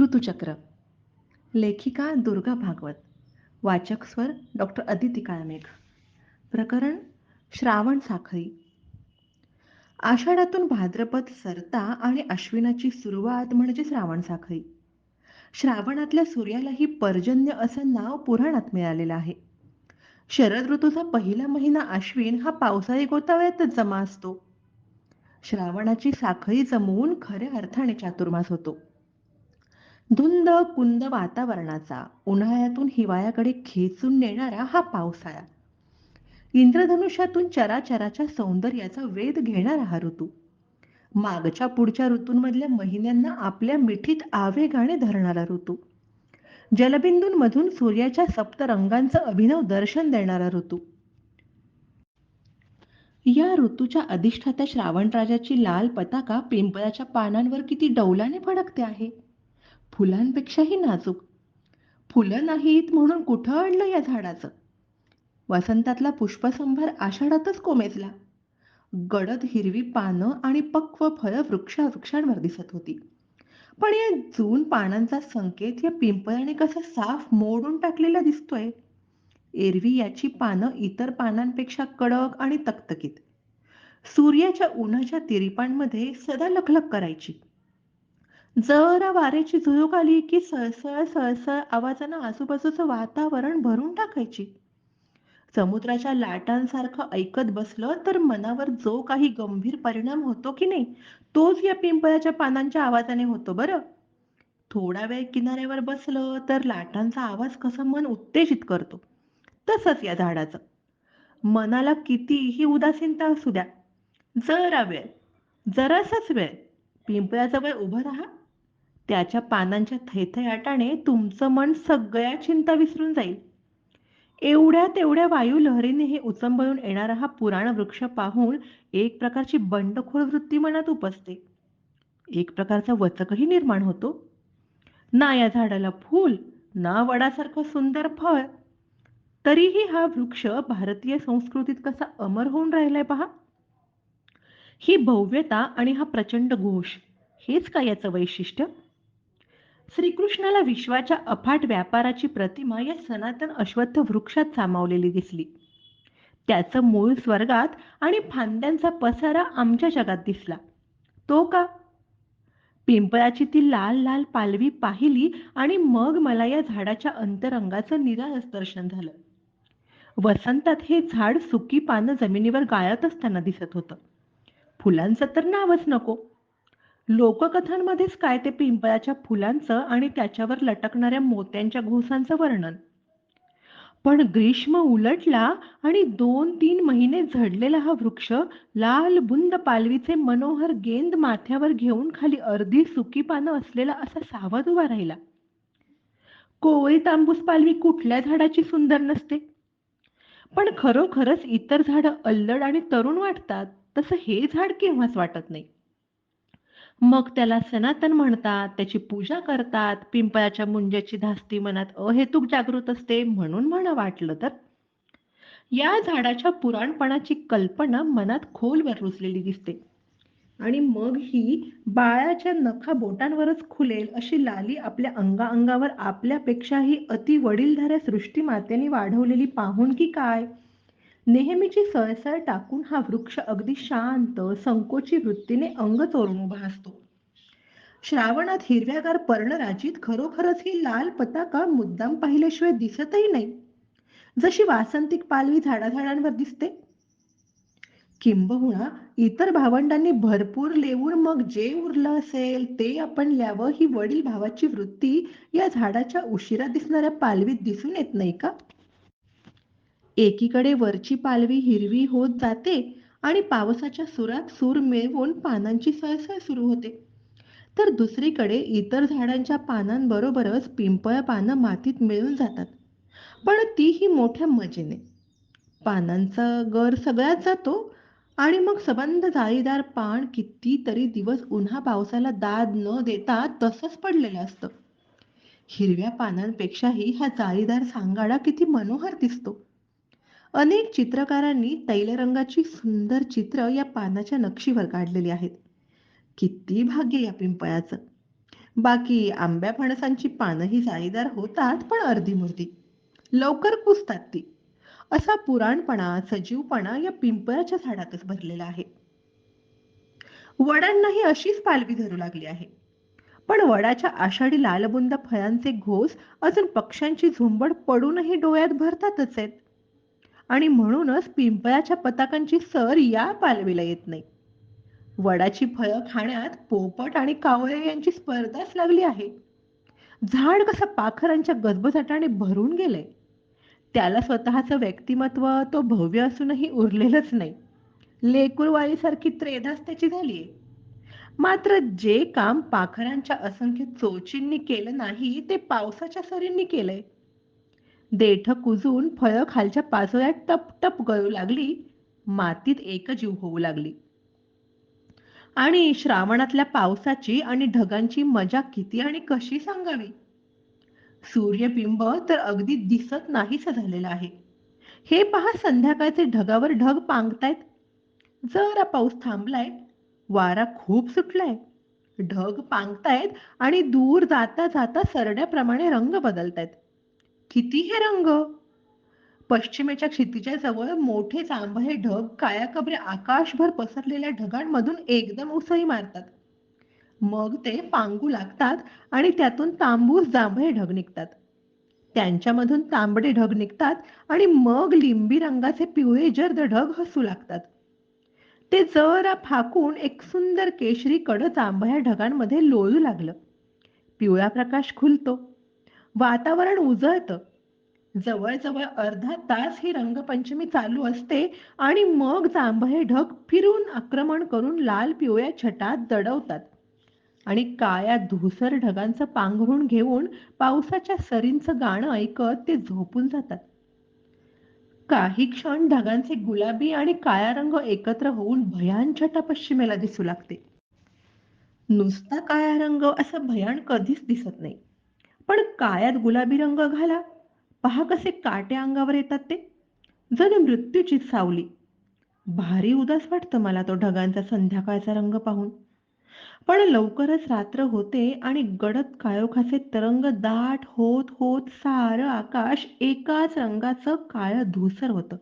ऋतुचक्र. लेखिका दुर्गा भागवत. वाचक स्वर डॉक्टर अदिती काळमेघ. प्रकरण श्रावण साखळी. आषाढातून भाद्रपद सरता आणि अश्विनाची सुरुवात म्हणजे श्रावण साखळी. श्रावणातल्या सूर्यालाही पर्जन्य असं नाव पुराणात मिळालेलं आहे. शरद ऋतूचा पहिला महिना अश्विन हा पावसाळी गोतावळ्यातच जमा असतो. श्रावणाची साखळी जमवून खऱ्या अर्थाने चातुर्मास होतो. धुंद कुंद वातावरणाचा उन्हाळ्यातून हिवाळ्याकडे खेचून नेणारा हा पावसाळा. इंद्रधनुष्यातून चराचराच्या सौंदर्याचा वेध घेणारा हा ऋतू. मागच्या पुढच्या ऋतूंमधल्या महिन्यांना आपल्या मिठीत आवेगाने धरणारा ऋतू. जलबिंदूंमधून सूर्याच्या सप्तरंगांचं अभिनव दर्शन देणारा ऋतू. या ऋतूच्या अधिष्ठात्या श्रावणराजाची लाल पताका पिंपळाच्या पानांवर किती डौलाने फडकते आहे. फुलांपेक्षाही नाजूक. फुलं नाहीत म्हणून कुठं आणलं या झाडाचं? वसंतातला पुष्पसंभार आषाढातच कोमेजला. गडद हिरवी पानं आणि पक्व फळं वृक्षा वृक्षांवर दिसत होती. पण या जून पानांचा संकेत या पिंपळाने कसा साफ मोडून टाकलेला दिसतोय? एरवी याची पानं इतर पानांपेक्षा कडक आणि तकतकीत. सूर्याच्या उन्हाच्या तिरिपांमध्ये सदा लखलख करायची. जरा वाऱ्याची झुळूक आली की सळसळ सळसळ आवाजानं आजूबाजूचं वातावरण भरून टाकायची. समुद्राच्या लाटांसारखं ऐकत बसलं तर मनावर जो काही गंभीर परिणाम होतो की नाही तोच या पिंपळाच्या पानांच्या आवाजाने होतो बरं. थोडा वेळ किनाऱ्यावर बसलं तर लाटांचा आवाज कसं मन उत्तेजित करतो. तसंच या झाडाचं. मनाला कितीही उदासीनता असू द्या. जरा वेळ. जरासाच वेळ. पिंपळाजवळ उभं राहा. त्याच्या पानांच्या थैथयाटाने तुमचं मन सगळ्या चिंता विसरून जाईल. एवढ्या तेवढ्या वायू लहरीने हे उचंबळून येणारा हा पुराण वृक्ष पाहून एक प्रकारची बंडखोर वृत्ती मनात उपसते. एक प्रकारचा वचकही निर्माण होतो. ना या झाडाला फूल ना वडासारखं सुंदर फळ. तरीही हा वृक्ष भारतीय संस्कृतीत कसा अमर होऊन राहिलाय पहा. ही भव्यता आणि हा प्रचंड घोष हेच का याचं वैशिष्ट्य? श्रीकृष्णाला विश्वाच्या अफाट व्यापाराची प्रतिमा या सनातन अश्वत्थ वृक्षात सामावलेली दिसली. त्याचं मूळ स्वर्गात आणि फांद्यांचा पसारा आमच्या जगात दिसला. तो का? पिंपळाची ती लाल लाल पालवी पाहिली आणि मग मला या झाडाच्या अंतरंगाचं निराळच दर्शन झालं. वसंतात हे झाड सुकी पानं जमिनीवर गाळत असताना दिसत होतं. फुलांचं तर नावच नको. लोककथांमध्येच काय ते पिंपळाच्या फुलांचं आणि त्याच्यावर लटकणाऱ्या मोत्यांच्या घोसांचं वर्णन. पण ग्रीष्म उलटला आणि दोन तीन महिने झडलेला हा वृक्ष लाल बुंद पालवीचे मनोहर गेंद माथ्यावर घेऊन खाली अर्धी सुकी पानं असलेला असा सावध उभा राहिला. कोवळी तांबूस पालवी कुठल्या झाडाची सुंदर नसते. पण खरोखरच इतर झाडं अल्लड आणि तरुण वाटतात तसं हे झाड केव्हाच वाटत नाही. मग त्याला सनातन म्हणतात त्याची पूजा करतात पिंपळाच्या मुंज्याची धास्ती मनात अहेतुक जागृत असते म्हणून म्हण वाटलं तर. या झाडाच्या पुराणपणाची कल्पना मनात खोलवर रुजलेली दिसते. आणि मग ही बाळाच्या नखा बोटांवरच खुलेल अशी लाली आपल्या अंगा अंगावर आपल्यापेक्षाही अति वडीलधाऱ्या सृष्टी मातेने वाढवलेली पाहून की काय? नेहमीची सळसळ टाकून हा वृक्ष अगदी शांत संकोची वृत्तीने अंग चोरून उभा असतो. श्रावणात हिरव्यागार पर्णराजीत खरोखरच ही लाल पताका मुद्दाम पाहिल्याशिवाय दिसतही नाही. जशी वासंतिक पालवी झाडाझाडांवर दिसते. किंबहुना इतर भावंडांनी भरपूर लेवून मग जे उरलं असेल ते आपण ल्यावं ही वडील भावाची वृत्ती या झाडाच्या उशिरा दिसणाऱ्या पालवीत दिसून येत नाही का? एकीकडे वरची पालवी हिरवी होत जाते आणि पावसाच्या सुरात सूर मिळवून पानांची सळसळ सुरू होते. तर दुसरीकडे इतर झाडांच्या पानांबरोबरच पिंपळ पानं मातीत मिळून जातात. पण तीही मोठ्या मजेने. पानांचा गर सगळ्यात जातो आणि मग सबंध जाळीदार पान कितीतरी दिवस उन्हा पावसाला दाद न देता तसंच पडलेलं असतं. हिरव्या पानांपेक्षाही हा जाळीदार सांगाडा किती मनोहर दिसतो. अनेक चित्रकारांनी तैलरंगाची सुंदर चित्र या पानाच्या नक्षीवर काढलेली आहेत. किती भाग्य या पिंपळाचं. बाकी आंब्या फणसांची पानंही जाळीदार होतात पण अर्धी लवकर कुसतात ती. असा पुराणपणा सजीवपणा या पिंपळाच्या झाडातच भरलेला आहे. वडांनाही अशीच पालवी धरू लागली आहे. पण वडाच्या आषाढी लालबुंद फळांचे घोस अजून पक्ष्यांची झुंबड पडूनही डोळ्यात भरतातच आहेत. आणि म्हणूनच पिंपळाच्या पताकांची सर या पालवीला येत नाही. वडाची फळं खाण्यात पोपट आणि कावळे यांची स्पर्धाच लागली आहे. झाड कसं पाखरांच्या गजबजाटाने भरून गेलंय? त्याला स्वतःचं व्यक्तिमत्व तो भव्य असूनही उरलेलंच नाही. लेकुरवाळीसारखी त्रेधाच त्याची झालीये. मात्र जे काम पाखरांच्या असंख्य चोचींनी केलं नाही ते पावसाच्या सरींनी केलंय. देठ कुजून फळं खालच्या पाचोळ्यात टप टप गळू लागली. मातीत एकजीव होऊ लागली. आणि श्रावणातल्या पावसाची आणि ढगांची मजा किती आणि कशी सांगावी? सूर्यबिंब तर अगदी दिसत नाहीस झालेलं आहे. हे पहा संध्याकाळचे ढगावर ढग पांगतायत. जरा पाऊस थांबलाय. वारा खूप सुटलाय. ढग पांगतायत आणि दूर जाता जाता सरड्याप्रमाणे रंग बदलतायत. किती हे रंग. पश्चिमेच्या क्षितिच्या जवळ मोठे जांभळे ढग कायाकबरे आकाशभर पसरलेल्या ढगांमधून एकदम उसळी मारतात. मग ते पांगू लागतात आणि त्यातून तांबूस जांभळे ढग निघतात. त्यांच्यामधून तांबडे ढग निघतात आणि मग लिंबी रंगाचे पिवळे जर्द ढग हसू लागतात. ते जरा फाकून एक सुंदर केशरी कडं जांभळ्या ढगांमध्ये लोळू लागलं. पिवळा प्रकाश खुलतो. वातावरण उजळतं. जवळजवळ अर्धा तास ही रंगपंचमी चालू असते आणि मग जांभळे ढग फिरून आक्रमण करून लाल पिवळ्या छटात दडवतात. आणि काळ्या धुसर ढगांचं पांघरून घेऊन पावसाच्या सरींचं गाणं ऐकत ते झोपून जातात. काही क्षण ढगांचे गुलाबी आणि काळा रंग एकत्र होऊन भयान छटा पश्चिमेला दिसू लागते. नुसता काळा रंग असा भयान कधीच दिसत नाही. पण काळ्यात गुलाबी रंग घाला. पहा कसे काटे अंगावर येतात ते. जणू मृत्यूची सावली. भारी उदास वाटतं मला तो ढगांचा संध्याकाळचा रंग पाहून. पण लवकरच रात्र होते आणि गडद काळोखाचे तरंग दाट होत होत सारं आकाश एकाच रंगाचं काळं धुसर होतं.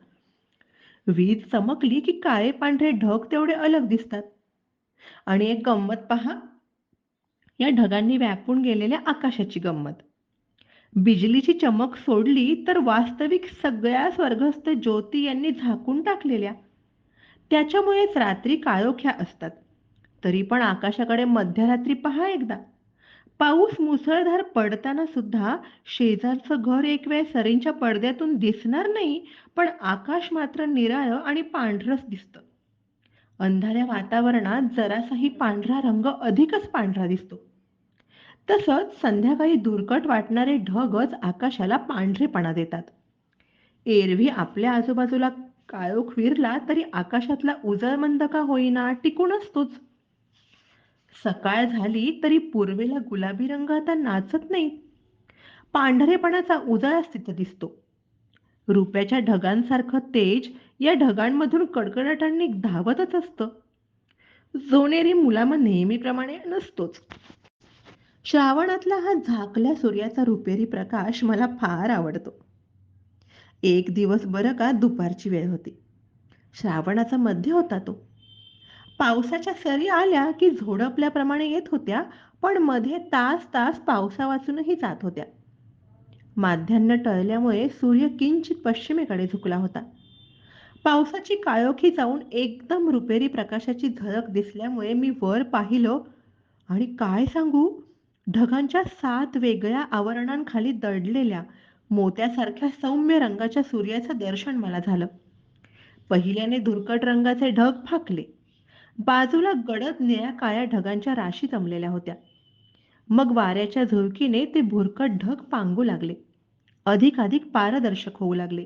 वीज चमकली की काळे पांढरे ढग तेवढे अलग दिसतात. आणि एक गंमत पहा. या ढगांनी व्यापून गेलेल्या आकाशाची गंमत. बिजलीची चमक सोडली तर वास्तविक सगळ्या स्वर्गस्थ ज्योती यांनी झाकून टाकलेल्या. त्याच्यामुळेच रात्री काळोख्या असतात. तरी पण आकाशाकडे मध्यरात्री पहा एकदा. पाऊस मुसळधार पडताना सुद्धा शेजारचं घर एक वेळ सरींच्या पडद्यातून दिसणार नाही पण आकाश मात्र निराळं आणि पांढरच दिसतं. अंधाऱ्या वातावरणात जरासाही पांढरा रंग अधिकच पांढरा दिसतो. तसंच संध्याकाळी दुर्कट वाटणारे ढगच आकाशाला पांढरेपणा देतात. एरवी आपल्या आजूबाजूला काळोख विरला तरी आकाशातला उजळमंद का होईना टिकून असतोच सकाळ झाली तरी पूर्वेला गुलाबी रंग आता नाचत नाही. पांढरेपणाचा उजाळाच तिथं दिसतो. रुप्याच्या ढगांसारखं तेज या ढगांमधून कडकडाटांनी धावतच असतं. जोनेरी मुलामा नेहमीप्रमाणे नसतोच. श्रावणातला हा झाकल्या सूर्याचा रुपेरी प्रकाश मला फार आवडतो. एक दिवस बरं का दुपारची वेळ होती. श्रावणाचा मध्य होता तो. पावसाच्या सरी आल्या की झोडपल्याप्रमाणे येत होत्या पण मध्ये तास तास पावसा वाचूनही जात होत्या. माध्यान्ह टळल्यामुळे सूर्य किंचित पश्चिमेकडे झुकला होता. पावसाची काळोखी जाऊन एकदम रुपेरी प्रकाशाची झलक दिसल्यामुळे मी वर पाहिलं. आणि काय सांगू? ढगांच्या सात वेगळ्या आवरणांखाली दडलेल्या मोत्यासारख्या सौम्य रंगाच्या सूर्याचं दर्शन मला झालं. पहिल्याने धुरकट रंगाचे ढग फाकले. बाजूला गडद निळ्या काळ्या ढगांच्या राशी जमलेल्या होत्या. मग वाऱ्याच्या झुळकीने ते भुरकट ढग पांगू लागले. अधिकाधिक पारदर्शक होऊ लागले.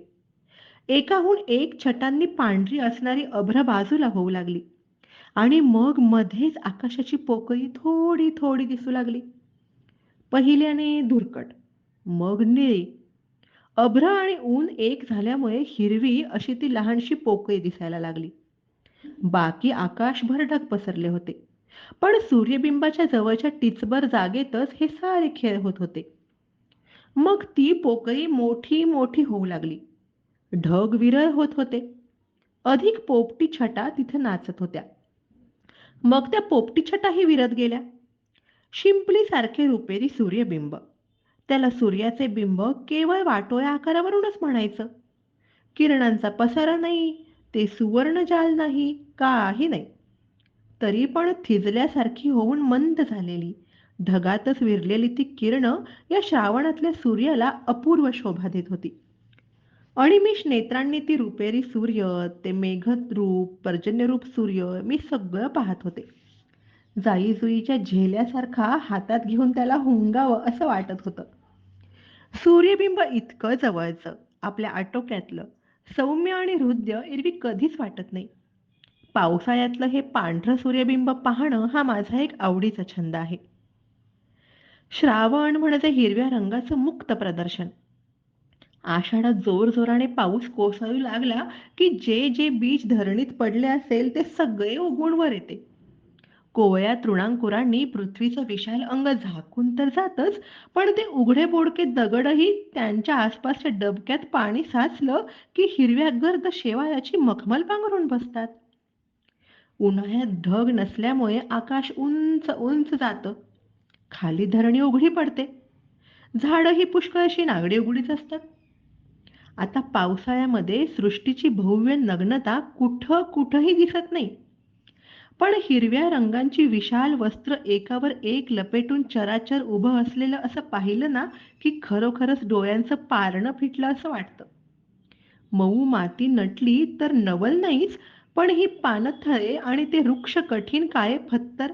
एकाहून एक छटांनी पांढरी असणारी अभ्र बाजूला होऊ लागली. आणि मग मध्येच आकाशाची पोकळी थोडी थोडी दिसू लागली. पहिल्याने धुरकट मग निळी. अभ्र आणि ऊन एक झाल्यामुळे हिरवी अशी ती लहानशी पोकळी दिसायला लागली. बाकी आकाशभर ढग पसरले होते. पण सूर्यबिंबाच्या जवळच्या टिचभर जागेतच हे सारे खेळ होत होते. मग ती पोकळी मोठी मोठी होऊ लागली. ढग विरळ होत होते. अधिक पोपटी छटा तिथे नाचत होत्या. मग त्या पोपटी छटाही विरत गेल्या. शिंपलीसारखे रुपेरी सूर्यबिंब. त्याला सूर्याचे बिंब केवळ वाटोळ्या आकारावरूनच म्हणायचं. किरणांचा पसारा नाही ते सुवर्ण जाल नाही काही नाही. तरी पण थिजल्यासारखी होऊन मंद झालेली ढगातच विरलेली ती किरण या श्रावणातल्या सूर्याला अपूर्व शोभा देत होती. अनिमिष नेत्रांनी ती रुपेरी सूर्य ते मेघरूप पर्जन्यरूप सूर्य मी सगळं पाहत होते. जाईजुईच्या झेल्यासारखा हातात घेऊन त्याला हुंगावं असं वाटत होतं. सूर्यबिंब इतकं जवळचं आपल्या आटोक्यातलं सौम्य आणि हृदय एरवी कधीच वाटत नाही. पावसाळ्यातलं हे पांढरं सूर्यबिंब पाहणं हा माझा एक आवडीचा छंद आहे. श्रावण म्हणजे हिरव्या रंगाचं मुक्त प्रदर्शन. आषाढात जोर जोराने पाऊस कोसळू लागला की जे जे बीज धरणीत पडले असेल ते सगळे उगुणवर वर येते. कोवळ्या तृणांकुरांनी पृथ्वीचं विशाल अंग झाकून तर जातच पण ते उघडे बोडके दगडही त्यांच्या आसपासच्या डबक्यात पाणी साचलं की हिरव्या गर्द शेवाळाची मखमल पांघरून बसतात. उन्हाळ्यात ढग नसल्यामुळे आकाश उंच उंच जातं. खाली धरणी उघडी पडते. झाडं ही पुष्कळ अशी नागडी उघडीच असतात. आता पावसाळ्यामध्ये सृष्टीची भव्य नग्नता कुठं कुठंही दिसत नाही. पण हिरव्या रंगांची विशाल वस्त्र एकावर एक लपेटून चराचर उभं असलेलं असं पाहिलं ना की खरोखरच डोळ्यांचं पारणं फिटलं असं वाटतं. मऊ माती नटली तर नवल नाहीच पण ही पानथळे आणि ते वृक्ष कठीण काळे फत्तर.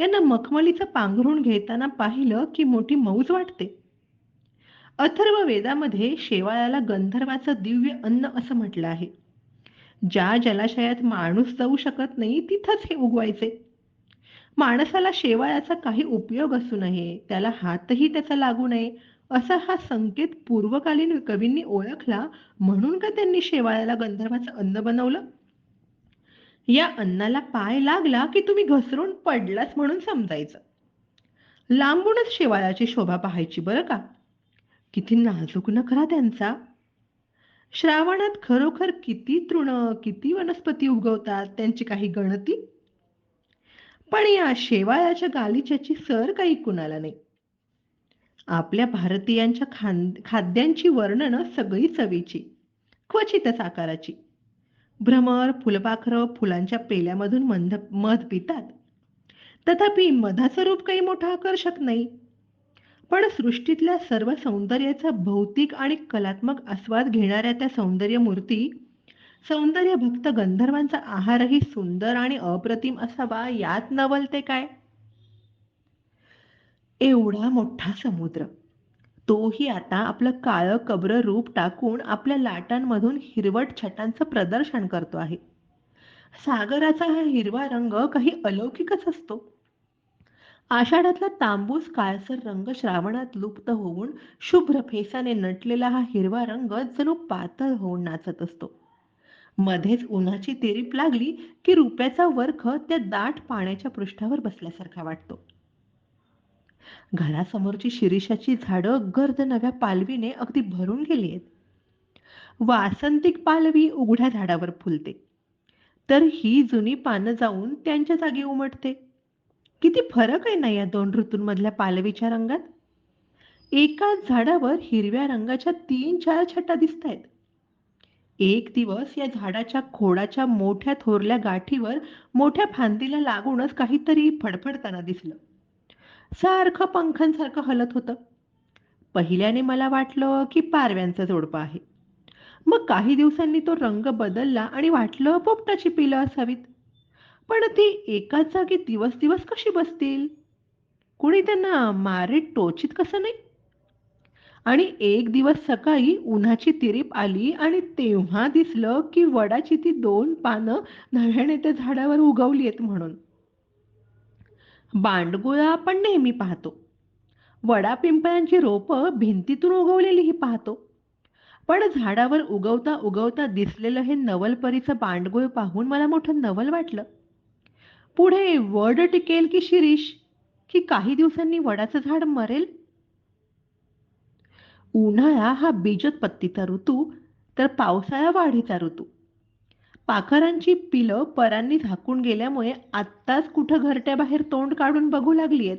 यांना मखमलीचं पांघरून घेताना पाहिलं की मोठी मौज वाटते. अथर्व वेदामध्ये शेवाळाला गंधर्वाचं दिव्य अन्न असं म्हटलं आहे. ज्या जलाशयात माणूस जाऊ शकत नाही तिथंच हे उगवायचे. माणसाला शेवाळाचा काही उपयोग असू नये त्याला हातही त्याचा लागू नये असा हा संकेत पूर्वकालीन कवींनी ओळखला म्हणून का त्यांनी शेवाळ्याला गंधर्वाचं अन्न बनवलं? या अन्नाला पाय लागला की तुम्ही घसरून पडलाच म्हणून समजायचं. लांबूनच शेवाळाची शोभा पाहायची बरं का? किती नाजूक न खरा त्यांचा. श्रावणात खरोखर किती तृण किती वनस्पती उगवतात त्यांची काही गणती? पण या शेवाळाच्या गालिच्याची सर काही कुणाला नाही. आपल्या भारतीयांच्या खाद्यांची वर्णनं सगळी चवीची क्वचितच आकाराची. भ्रमर फुलपाखरं फुलांच्या पेल्यामधून मंद मध पितात. तथापि मधाचं रूप काही मोठं आकर्षक नाही. पण सृष्टीतल्या सर्व सौंदर्याचा भौतिक आणि कलात्मक आस्वाद घेणाऱ्या त्या सौंदर्य मूर्ती सौंदर्य भक्त गंधर्वांचा आहारही सुंदर आणि अप्रतिम असावा यात नवलते काय? एवढा मोठा समुद्र तोही आता आपलं काळं कब्र रूप टाकून आपल्या लाटांमधून हिरवट छटांचं प्रदर्शन करतो आहे. सागराचा हा हिरवा रंग काही अलौकिकच असतो. आषाढातला तांबूस काळसर रंग श्रावणात लुप्त होऊन शुभ्र फेसाने नटलेला हा हिरवा रंग जणू पातळ होऊन नाचत असतो. मध्येच उन्हाची तेरीप लागली की रुप्याचा वर्ख त्या दाट पाण्याच्या पृष्ठावर बसल्यासारखा वाटतो. घरासमोरची शिरीषाची झाडं गर्द नव्या पालवीने अगदी भरून गेली आहेत. वासंतिक पालवी उघड्या झाडावर फुलते. तर ही जुनी पानं जाऊन त्यांच्या जागी उमटते. किती फरक आहे ना या दोन ऋतूंमधल्या पालवीच्या रंगात? एकाच झाडावर हिरव्या रंगाच्या तीन चार छटा दिसत आहेत एक दिवस या झाडाच्या खोडाच्या मोठ्या थोरल्या गाठीवर मोठ्या फांदीला लागूनच काहीतरी फडफडताना दिसलं. सारखं पंखांसारखं हलत होतं. पहिल्याने मला वाटलं की पारव्यांचं जोडपं आहे. मग काही दिवसांनी तो रंग बदलला आणि वाटलं पोपटाची पिलं असावीत. पण ती एकाच जागी दिवस दिवस कशी बसतील? कुणी त्यांना मारे टोचित कसं नाही? आणि एक दिवस सकाळी उन्हाची तिरीप आली आणि तेव्हा दिसलं की वडाची ती दोन पानं नव्याने त्या झाडावर उगवली आहेत म्हणून. बांडगुळा आपण नेहमी पाहतो. वडा पिंपळांची रोपं भिंतीतून उगवलेलीही पाहतो. पण झाडावर उगवता उगवता दिसलेलं हे नवलपरीचं बांडगुळ पाहून मला मोठं नवल वाटलं. पुढे वड टिकेल की शिरीष? की काही दिवसांनी वडाचं झाड मरेल? उन्हाळा हा बीजोत्पत्तीचा ऋतू तर पावसाळा वाढीचा ऋतू. पाखरांची पिलं परांनी झाकून गेल्यामुळे आत्ताच कुठं घरट्या बाहेर तोंड काढून बघू लागली आहेत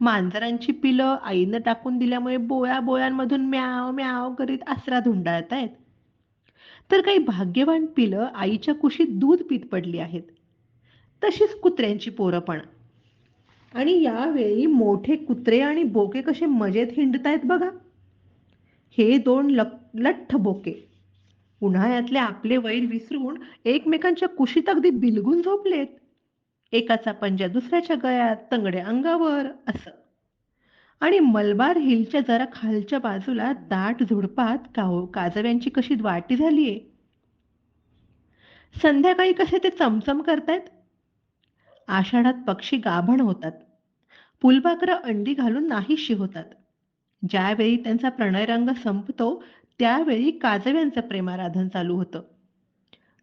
मांजरांची पिलं आईनं टाकून दिल्यामुळे बोळ्या बोळ्यांमधून म्याव म्याव करीत आसरा धुंडाळत आहेत तर काही भाग्यवान पिलं आईच्या कुशीत दूध पीत पडली आहेत. तशीच कुत्र्यांची पोरं पण. आणि यावेळी मोठे कुत्रे आणि बोके कसे मजेत हिंडतायत बघा. हे दोन लक- लठ्ठ बोके. उन्हाळ्यातले आपले वैर विसरून एकमेकांच्या कुशीत अगदी बिलगून झोपलेत. एकाचा पंजा दुसऱ्याच्या गळ्यात तंगडे अंगावर असं. आणि मलबार हिलच्या जरा खालच्या बाजूला दाट झुडपात काव काजव्यांची कशी वाटी झालीये. संध्याकाळी कसे ते चमचम करतायत? आषाढात पक्षी गाभण होतात. फुलपाखरं अंडी घालून नाहीशी होतात. ज्यावेळी त्यांचा प्रणयरंग संपतो त्यावेळी काजव्यांचं प्रेमाराधन चालू होतं.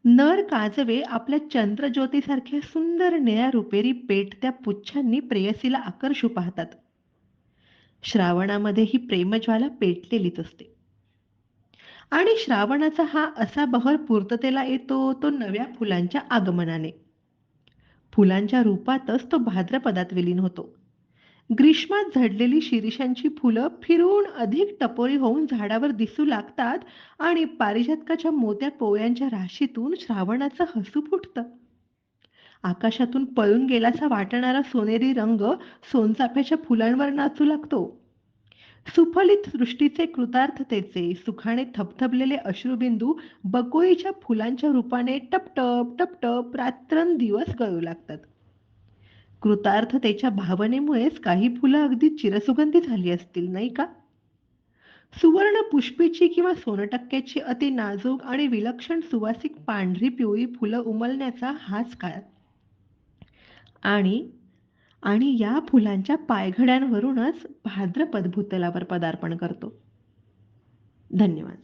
नर काजवे आपल्या चंद्रज्योतीसारख्या सुंदर निळ्या रुपेरी पेटत्या पुच्छांनी प्रेयसीला आकर्षू पाहतात. श्रावणामध्ये ही प्रेमज्वाला पेटलेलीच असते. आणि श्रावणाचा हा असा बहर पूर्ततेला येतो तो नव्या फुलांच्या आगमनाने. फुलांच्या रूपातच तो भाद्रपदात विलीन होतो. ग्रीष्मात झडलेली शिरीषांची फुलं फिरून अधिक टपोरी होऊन झाडावर दिसू लागतात आणि पारिजातकाच्या मोत्या पोळ्यांच्या राशीतून श्रावणाचं हसू फुटतं. आकाशातून पळून गेलासा वाटणारा सोनेरी रंग सोनचाफ्याच्या फुलांवर नाचू लागतो. सुफलित सृष्टीचे कृतार्थतेचे सुखाने थपथपलेले अश्रुबिंदू बकोईच्या फुलांच्या रूपाने टपटप टपटप रात्रंदिवस गळू लागतात. कृतार्थतेच्या भावनेमुळेच काही फुलं अगदी चिरसुगंधी झाली असतील नाही का? सुवर्ण पुष्पीची किंवा सोनटक्क्याची अति नाजूक आणि विलक्षण सुवासिक पांढरी पिवळी फुलं उमलण्याचा हाच काळ. आणि आणि या फुलांच्या पायघड्यांवरूनच भाद्रपद भूतलावर पदार्पण करतो. धन्यवाद.